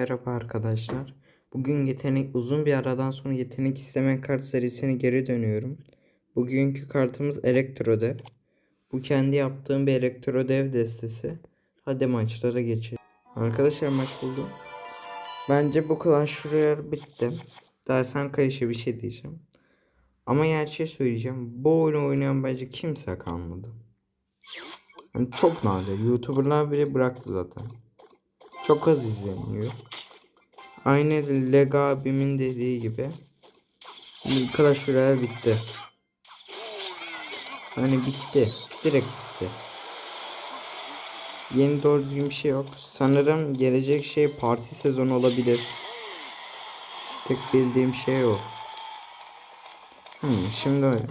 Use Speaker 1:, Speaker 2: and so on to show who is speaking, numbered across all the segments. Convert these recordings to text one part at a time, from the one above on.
Speaker 1: Merhaba arkadaşlar. Bugün yetenek uzun bir aradan sonra yetenek isteme kart serisine geri dönüyorum. Bugünkü kartımız Elektrodev. Bu kendi yaptığım bir Elektrodev destesi. Hadi maçlara geçelim. Arkadaşlar maç buldum. Bence bu Clash Royale bitti. Dersen kayışı bir şey diyeceğim. Ama gerçeği söyleyeceğim. Bu oyunu oynayan bence kimse kalmadı. Yani çok nadir. YouTuber'lar bile bıraktı zaten. Çok az izleniyor. Aynı Lega abimin dediği gibi. Clash Royale bitti. Hani bitti. Direkt bitti. Yeni doğru düzgün bir şey yok. Sanırım gelecek şey parti sezonu olabilir. Tek bildiğim şey o. Hmm, şimdi öyle.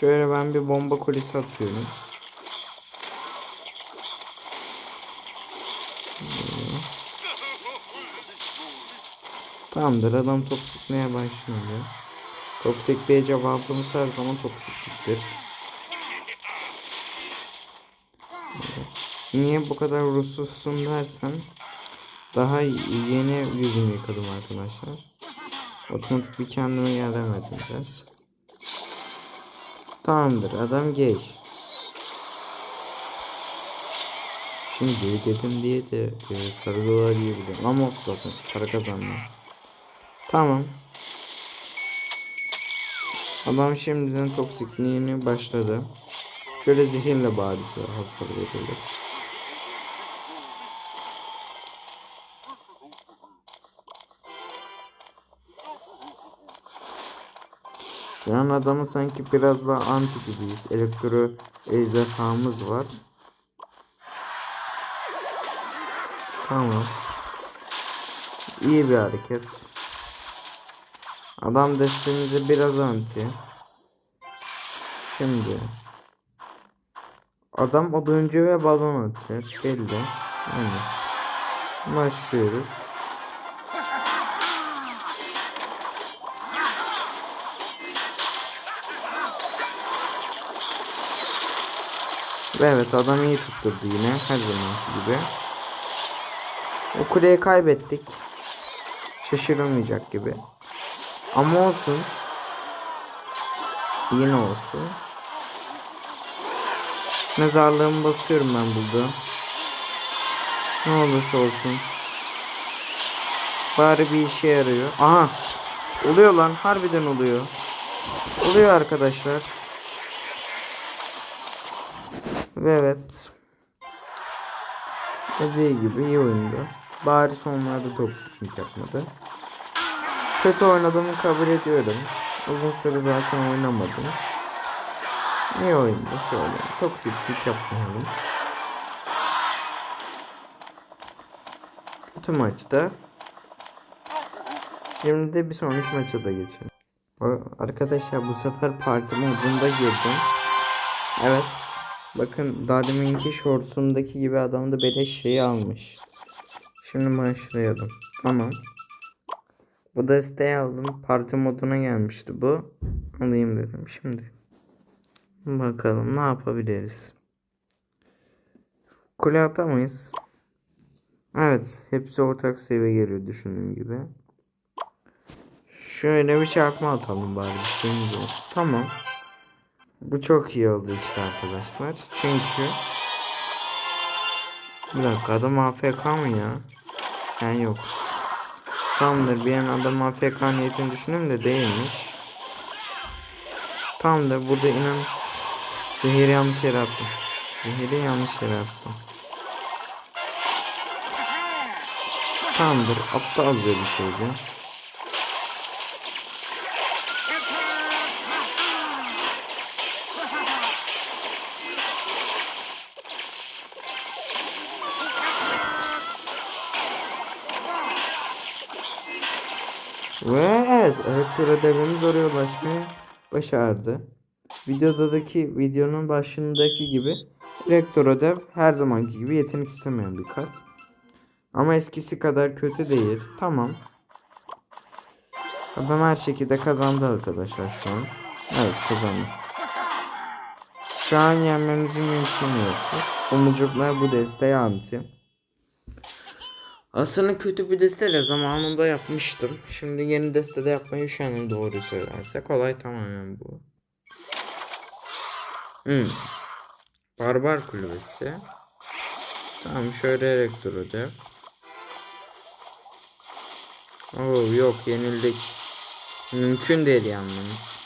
Speaker 1: Şöyle ben bir bomba kulesi atıyorum. Tamamdır adam başladı. Top tekmeye cevabımız her zaman toksikliktir. Niye bu kadar ruhsuzsun dersen daha yeni yüzümü yıkadım arkadaşlar. Otomatik bir kendime gelemedim biraz. Tamamdır adam gay. Şimdi dedim diye de e, sarı dolar yiyebilirim ama olsun zaten para kazanmıyor. Tamam. Adam şimdiden toksikliğini başladı. Şöyle zehirle bari hasar verilir. Şu an adamı sanki biraz daha anti gibiyiz. Elektro ejderhamız var. Tamam. İyi bir hareket. Adam destemize biraz anti. Şimdi. Adam oduncu ve balon atacak. Belli. Yani. Başlıyoruz. Ve evet adam iyi tutturdu yine her zamanki gibi. O kuleyi kaybettik. Şaşırılmayacak gibi. Ama olsun. Yine olsun. Mezarlığımı basıyorum ben burada. Ne olursa olsun. Bari bir işe yarıyor. Aha. Oluyor lan. Harbiden oluyor. Oluyor arkadaşlar. Ve evet. Dediği gibi iyi oyundu. Bari sonlarda toksiklik yapmadı. Kötü oynadığımı kabul ediyorum. Uzun süre zaten oynamadım. İyi oyundu şöyle. Toksiklik yapmayalım. Kötü maçta. Şimdi de bir sonraki maça da geçelim. Arkadaşlar bu sefer parti modunda girdim. Evet. Bakın daha deminki shortsumdaki gibi adam da beleş şeyi almış. Şimdi başlayalım. Tamam. Bu desteği aldım. Parti moduna gelmişti bu. Alayım dedim şimdi. Bakalım ne yapabiliriz. Kule atamayız. Evet. Hepsi ortak seviye geliyor düşündüğüm gibi. Şöyle bir çarpma atalım bari olsun. Tamam. Bu çok iyi oldu işte arkadaşlar. Çünkü bir dakika adam AFK mı ya? Yani yok. Tamamdır bir an adam AFK niyetini düşündüm de değilmiş. Tamamdır burada inan zehiri yanlış yere attım. Zehiri yanlış yere attım. Tamamdır aptalca bir şeydi. Ve evet elektro devremiz oraya ulaşmayı başardı. Videodaki videonun başındaki gibi elektro dev her zamanki gibi yetenek istemeyen bir kart. Ama eskisi kadar kötü değil. Tamam. Adam her şekilde kazandı arkadaşlar şu an. Evet kazandı. Şu an yenmemizin mümkünü yoktur. Omuzcuklar bu desteği anti. Aslında kötü bir deste de zamanında yapmıştım. Şimdi yeni destede yapmayı üşendim doğru söylerse. Kolay tamamen bu. Hmm. Barbar kulübesi. Tamam şöyle elektrodev. Oo yok yenildik. Mümkün değil yanmamız.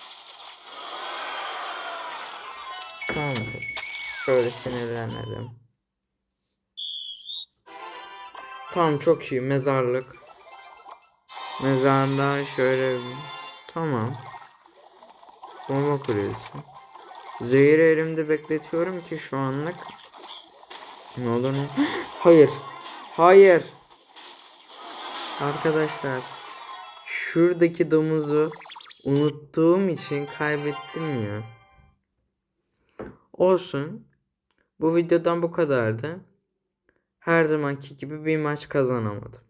Speaker 1: Tamamdır. Şöyle sinirlenmedim. Tamam çok iyi mezarlık. Mezarlığa şöyle Tamam. Bomba kulesi. Zehri elimde bekletiyorum ki şu anlık. Ne olur ne? Hayır. Hayır. Arkadaşlar. Şuradaki domuzu unuttuğum için kaybettim ya. Olsun. Bu videodan bu kadardı. Her zamanki gibi bir maç kazanamadım.